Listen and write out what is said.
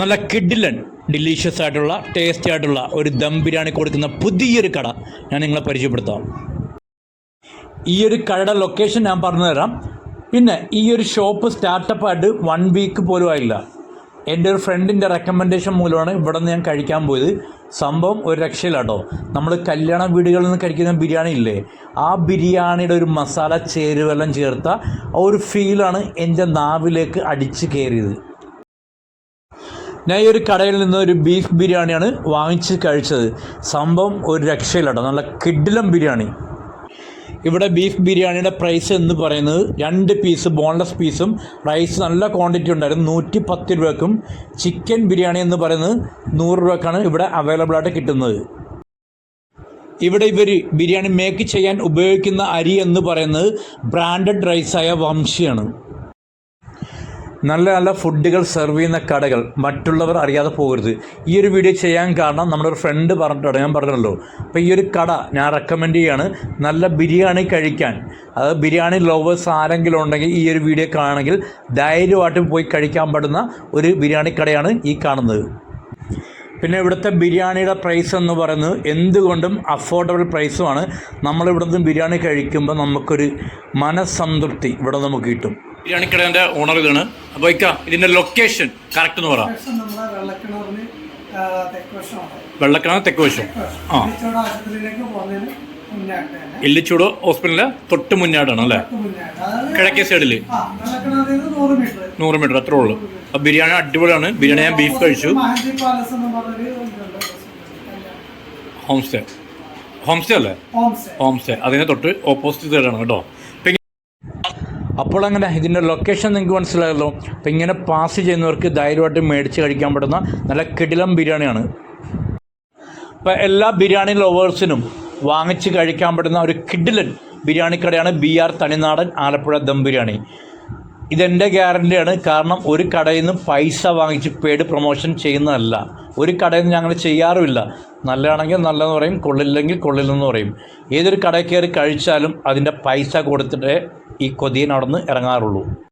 നല്ല കിഡിലൻ ഡിലീഷ്യസ് ആയിട്ടുള്ള ടേസ്റ്റി ആയിട്ടുള്ള ഒരു ദം ബിരിയാണി കൊടുക്കുന്ന പുതിയൊരു കട ഞാൻ നിങ്ങളെ പരിചയപ്പെടുത്താം. ഈ ഒരു കടയുടെ ലൊക്കേഷൻ ഞാൻ പറഞ്ഞു തരാം. പിന്നെ ഈ ഒരു ഷോപ്പ് സ്റ്റാർട്ടപ്പ് ആയിട്ട് വൺ വീക്ക് പോലും ആയില്ല. എന്റെ ഒരു ഫ്രണ്ടിന്റെ റെക്കമെൻഡേഷൻ മൂലമാണ് ഇവിടെ നിന്ന് ഞാൻ കഴിക്കാൻ പോയത്. സംഭവം ഒരു രക്ഷയിലാട്ടോ നമ്മൾ കല്യാണ വീടുകളിൽ നിന്ന് കഴിക്കുന്ന ബിരിയാണി ഇല്ലേ? ആ ബിരിയാണിയുടെ ഒരു മസാല ചേരുവെല്ലാം ചേർത്ത ആ ഒരു ഫീലാണ് എന്റെ നാവിലേക്ക് അടിച്ച് കയറിയത്. ഞാൻ ഈ ഒരു കടയിൽ നിന്ന് ഒരു ബീഫ് ബിരിയാണിയാണ് വാങ്ങിച്ച് കഴിച്ചത്. സംഭവം ഒരു രക്ഷയില്ലാട്ടോ. നല്ല കിഡിലം ബിരിയാണി. ഇവിടെ ബീഫ് ബിരിയാണിയുടെ പ്രൈസ് എന്ന് പറയുന്നത് രണ്ട് പീസ് ബോൺലെസ് പീസും റൈസ് നല്ല ക്വാണ്ടിറ്റി ഉണ്ടായിരുന്നു. നൂറ്റി പത്ത് രൂപയ്ക്കും ചിക്കൻ ബിരിയാണി എന്ന് പറയുന്നത് നൂറ് രൂപക്കാണ് ഇവിടെ അവൈലബിൾ ആയിട്ട് കിട്ടുന്നത്. ഇവിടെ ഇവർ ബിരിയാണി മേക്ക് ചെയ്യാൻ ഉപയോഗിക്കുന്ന അരി എന്ന് പറയുന്നത് ബ്രാൻഡഡ് റൈസായ വംശിയാണ്. നല്ല നല്ല ഫുഡുകൾ സെർവ് ചെയ്യുന്ന കടകൾ മറ്റുള്ളവർ അറിയാതെ പോകരുത്. ഈ ഒരു വീഡിയോ ചെയ്യാൻ കാരണം നമ്മുടെ ഒരു ഫ്രണ്ട് പറഞ്ഞിട്ടുണ്ട് ഞാൻ പറഞ്ഞല്ലോ. അപ്പോൾ ഈ ഒരു കട ഞാൻ റെക്കമെൻഡ് ചെയ്യാണ് നല്ല ബിരിയാണി കഴിക്കാൻ. അത് ബിരിയാണി ലവേഴ്സ് ആരെങ്കിലും ഉണ്ടെങ്കിൽ ഈ ഒരു വീഡിയോ കാണണമെങ്കിൽ ധൈര്യമായിട്ട് പോയി കഴിക്കാൻ പറ്റുന്ന ഒരു ബിരിയാണി കടയാണ് ഈ കാണുന്നത്. പിന്നെ ഇവിടുത്തെ ബിരിയാണിയുടെ പ്രൈസ് എന്ന് പറയുന്നത് എന്തുകൊണ്ടും അഫോർഡബിൾ പ്രൈസുമാണ് നമ്മളിവിടുന്ന് ബിരിയാണി കഴിക്കുമ്പോൾ നമുക്കൊരു മനസ്സംതൃപ്തി ഇവിടെ നമുക്ക് കിട്ടും. ബിരിയാണി കടേന്റെ ഓണർ ഇതാണ്. അപ്പോൾ ഇക്ക ഇതിന്റെ ലൊക്കേഷൻ കറക്റ്റ് എന്ന് പറ. ലൊക്കേഷൻ നമ്മുടെ വെള്ളക്കിണറിന് തെക്കുവശമാണ് വെള്ളക്കാണ് തെക്ക് വശം. ആ. എല്ലിച്ചൂട് ഹോസ്പിറ്റലിന്റെ തൊട്ട് മുന്നാടാണ് അല്ലേ? കിഴക്കേ സൈഡിൽ നൂറ് മീറ്റർ. അത്രേ ഉള്ളൂ. അപ്പോൾ ബിരിയാണി അടിപൊളിയാണ്. ബിരിയാണി ഞാൻ ബീഫ് കഴിച്ചു. ഹോംസ്റ്റേ പാലസ് എന്ന് പറഞ്ഞൊരു ഇതുണ്ട്. ഹോം സ്റ്റേ ഹോം സ്റ്റേ അല്ലേ? ഹോം സ്റ്റേ ഹോം തൊട്ട് ഓപ്പോസിറ്റ് സൈഡാണ് കേട്ടോ. അപ്പോൾ അങ്ങനെ ഇതിന്റെ ലൊക്കേഷൻ നിങ്ങൾക്ക് മനസ്സിലായല്ലോ. അപ്പം ഇങ്ങനെ പാസ് ചെയ്യുന്നവർക്ക് ധൈര്യമായിട്ട് മേടിച്ച് കഴിക്കാൻ പറ്റുന്ന നല്ല കിടിലം ബിരിയാണിയാണ്. അപ്പോൾ എല്ലാ ബിരിയാണി ലവേഴ്സിനും വാങ്ങിച്ച് കഴിക്കാൻ പറ്റുന്ന ഒരു കിഡിലൻ ബിരിയാണി കടയാണ് ബി ആർ തനിനാടൻ ആലപ്പുഴ ദം ബിരിയാണി. ഇതെന്റെ ഗ്യാരന്റിയാണ് കാരണം ഒരു കടയിൽ നിന്ന് പൈസ വാങ്ങിച്ച് പെയ്ഡ് പ്രൊമോഷൻ ചെയ്യുന്നതല്ല. ഒരു കടയിൽ നിന്ന് ഞങ്ങൾ ചെയ്യാറുമില്ല. നല്ലതാണെങ്കിൽ നല്ലതെന്ന് പറയും കൊള്ളില്ലെങ്കിൽ കൊള്ളില്ലെന്ന് പറയും. ഏതൊരു കടയിൽ കയറി കഴിച്ചാലും അതിന്റെ പൈസ കൊടുത്തിട്ടേ ഈ കൊതിയൻ അവിടെ നിന്ന് ഇറങ്ങാറുള്ളൂ.